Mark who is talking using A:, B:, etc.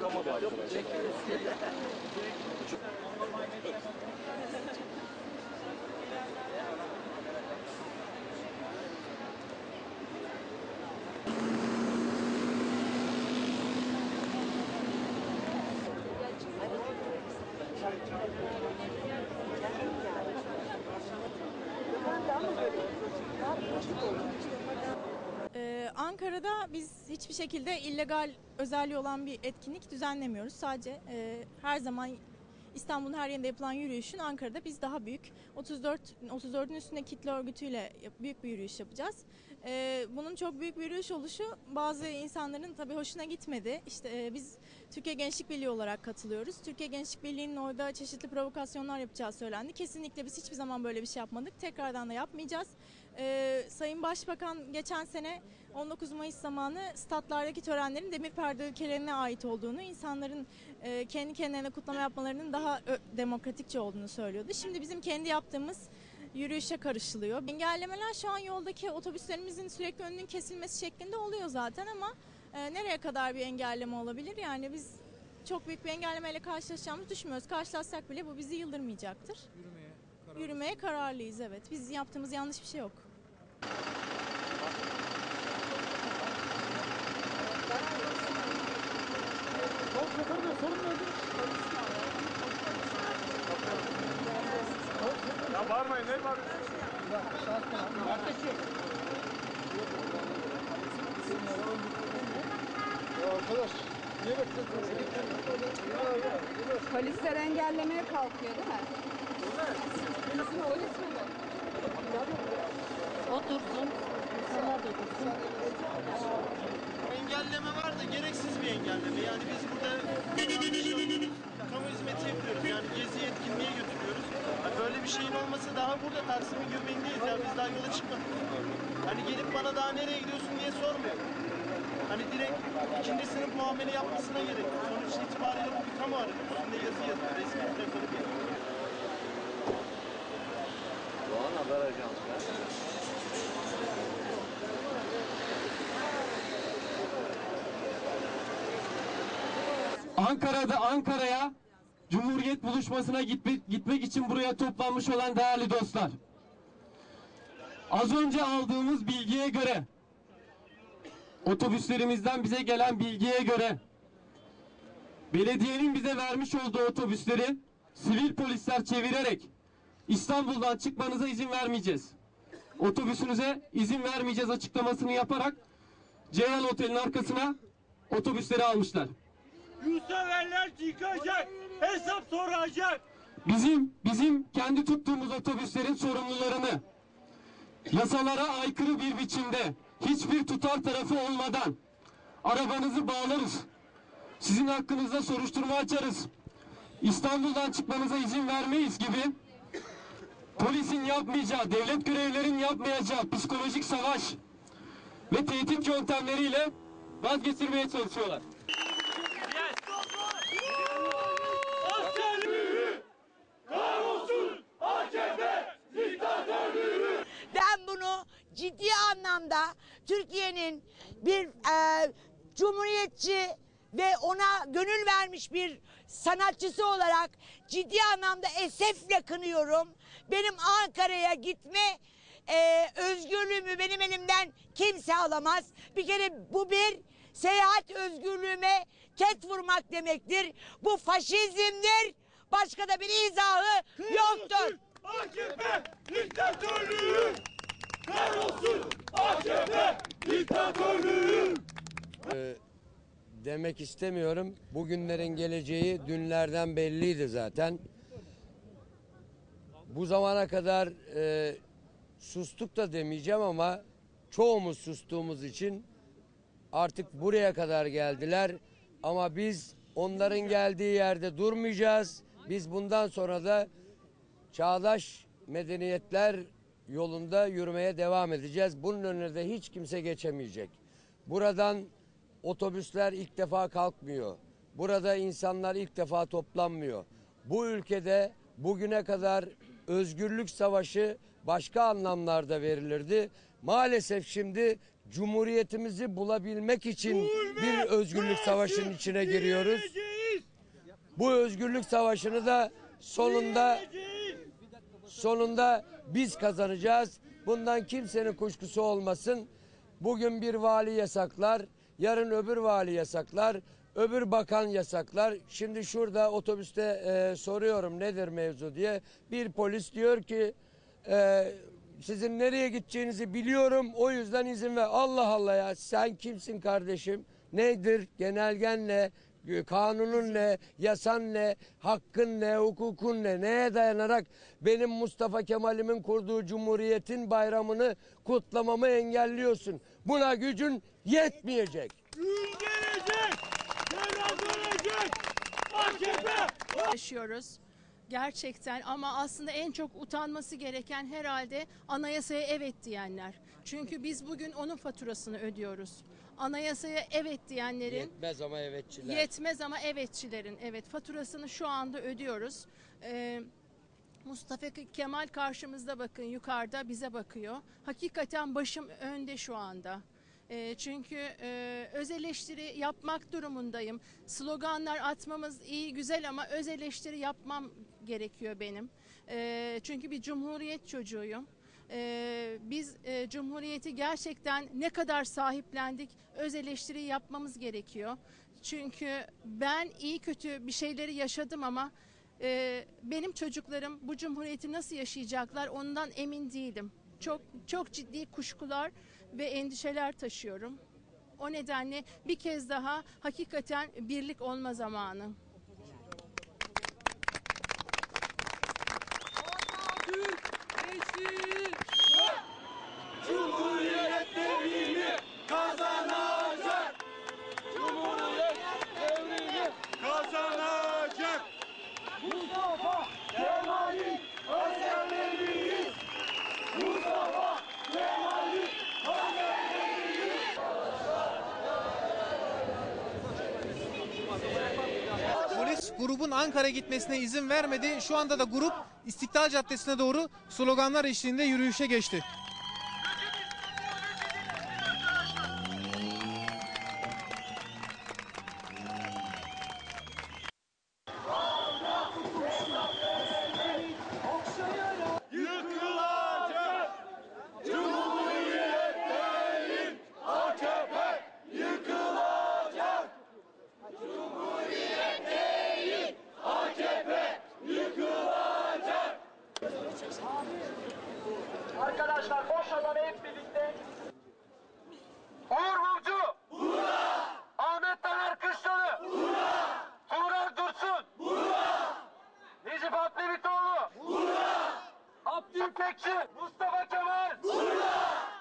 A: çıkamadı arkadaşlar.
B: Ee, Ankara'da biz hiçbir şekilde illegal özelliği olan bir etkinlik düzenlemiyoruz. Sadece e, her zaman İstanbul'un her yerinde yapılan yürüyüşün Ankara'da biz daha büyük 34 34'ün üstünde kitle örgütüyle büyük bir yürüyüş yapacağız. Ee, bunun çok büyük bir yürüyüş oluşu bazı insanların tabii hoşuna gitmedi. İşte e, biz Türkiye Gençlik Birliği olarak katılıyoruz. Türkiye Gençlik Birliği'nin orada çeşitli provokasyonlar yapacağı söylendi. Kesinlikle biz hiçbir zaman böyle bir şey yapmadık. Tekrardan da yapmayacağız. Ee, Sayın Başbakan geçen sene 19 Mayıs zamanı statlardaki törenlerin demir perde ülkelerine ait olduğunu, insanların e, kendi kendilerine kutlama yapmalarının daha demokratikçe olduğunu söylüyordu. Şimdi bizim kendi yaptığımız yürüyüşe karışılıyor. Engellemeler şu an yoldaki otobüslerimizin sürekli önünün kesilmesi şeklinde oluyor zaten ama e, nereye kadar bir engelleme olabilir? Yani biz çok büyük bir engellemeyle karşılaşacağımızı düşünmüyoruz. Karşılaşsak bile bu bizi yıldırmayacaktır.
C: Yürümeye karar
B: Yürümeye kararlıyız evet. Biz yaptığımız yanlış bir şey yok.
A: Ya bağırmayın ne bağırıyorsunuz?
C: Arkadaş niye bekliyorsun?
D: Polisler engellemeye kalkıyor değil mi? Polis mi bu?
E: Otursun. İnsanlar da otursun.
F: Engelleme var da gereksiz bir engelleme. Yani biz burada kamu hizmeti yapıyoruz. Yani gezi etkinliğe götürüyoruz. Bir şeyin olması daha burada Taksim'in göbeğindeyiz ya. Biz daha yola çıkmadık. Hani gelip bana daha nereye gidiyorsun diye sormuyor. Hani direkt ikinci sınıf muamele yapmasına gerek yok. Sonuç itibariyle bu bir kamu aracı. Üstünde yazı yazıyor. Resmi plakalı bir.
G: Doğan Haber Ajansı.
H: Ankara'da Ankara'ya Cumhuriyet buluşmasına gitmek, gitmek için buraya toplanmış olan değerli dostlar. Az önce aldığımız bilgiye göre otobüslerimizden bize gelen bilgiye göre belediyenin bize vermiş olduğu otobüsleri sivil polisler çevirerek İstanbul'dan çıkmanıza izin vermeyeceğiz. Otobüsünüze izin vermeyeceğiz açıklamasını yaparak Ceyhan Otel'in arkasına otobüsleri almışlar.
I: Yurtseverler çıkacak, hesap soracak.
H: Bizim bizim kendi tuttuğumuz otobüslerin sorumlularını yasalara aykırı bir biçimde hiçbir tutar tarafı olmadan arabanızı bağlarız. Sizin hakkınızda soruşturma açarız. İstanbul'dan çıkmanıza izin vermeyiz gibi polisin yapmayacağı, devlet görevlerin yapmayacağı psikolojik savaş ve tehdit yöntemleriyle vazgeçirmeye çalışıyorlar.
E: Ciddi anlamda Türkiye'nin bir e, cumhuriyetçi ve ona gönül vermiş bir sanatçısı olarak ciddi anlamda esefle kınıyorum. Benim Ankara'ya gitme e, özgürlüğümü benim elimden kimse alamaz. Bir kere bu bir seyahat özgürlüğüme ket vurmak demektir. Bu faşizmdir. Başka da bir izahı yoktur.
I: AKP diktatörlüğü. Kahrolsun AKP diktatörlüğü.
G: demek istemiyorum. Bugünlerin geleceği dünlerden belliydi zaten. Bu zamana kadar e, sustuk da demeyeceğim ama çoğumuz sustuğumuz için artık buraya kadar geldiler. Ama biz onların geldiği yerde durmayacağız. Biz bundan sonra da çağdaş medeniyetler yolunda yürümeye devam edeceğiz. Bunun önüne de hiç kimse geçemeyecek. Buradan otobüsler ilk defa kalkmıyor. Burada insanlar ilk defa toplanmıyor. Bu ülkede bugüne kadar özgürlük savaşı başka anlamlarda verilirdi. Maalesef şimdi Cumhuriyetimizi bulabilmek için bir özgürlük savaşının içine giriyoruz. Bu özgürlük savaşını da sonunda sonunda biz kazanacağız. Bundan kimsenin kuşkusu olmasın. Bugün bir vali yasaklar, yarın öbür vali yasaklar, öbür bakan yasaklar. Şimdi şurada otobüste e, soruyorum nedir mevzu diye. Bir polis diyor ki e, sizin nereye gideceğinizi biliyorum o yüzden izin ver. Allah Allah ya sen kimsin kardeşim? Nedir? Genelgen ne? Kanunun ne? Yasan ne? Hakkın ne? Hukukun ne? Neye dayanarak benim Mustafa Kemal'imin kurduğu cumhuriyetin bayramını kutlamamı engelliyorsun? Buna gücün yetmeyecek.
I: Gün gelecek. Cenaze ölecek. AKP.
J: yaşıyoruz. Gerçekten ama aslında en çok utanması gereken herhalde anayasaya evet diyenler. Çünkü biz bugün onun faturasını ödüyoruz. Anayasaya evet diyenlerin
G: Yetmez ama evetçiler.
J: Yetmez ama evetçilerin evet faturasını şu anda ödüyoruz. Ee, Mustafa Kemal karşımızda bakın yukarıda bize bakıyor. Hakikaten başım önde şu anda. Ee, çünkü e, öz eleştiri yapmak durumundayım. Sloganlar atmamız iyi güzel ama öz eleştiri yapmam gerekiyor benim. Ee, çünkü bir cumhuriyet çocuğuyum. Ee, biz e, cumhuriyeti gerçekten ne kadar sahiplendik öz eleştiri yapmamız gerekiyor. Çünkü ben iyi kötü bir şeyleri yaşadım ama e, benim çocuklarım bu cumhuriyeti nasıl yaşayacaklar ondan emin değilim. Çok çok ciddi kuşkular ve endişeler taşıyorum. O nedenle bir kez daha hakikaten birlik olma zamanı.
C: Grubun Ankara gitmesine izin vermedi. Şu anda da grup İstiklal Caddesi'ne doğru sloganlar eşliğinde yürüyüşe geçti.
F: Alanı hep birlikte. Uğur Mumcu. Hurra. Ahmet Taner Kışlalı. Hurra. Turan Dursun. Hurra. Necip Abdülhamitoğlu. Hurra. Abdülpekçi. Mustafa Kemal. Hurra.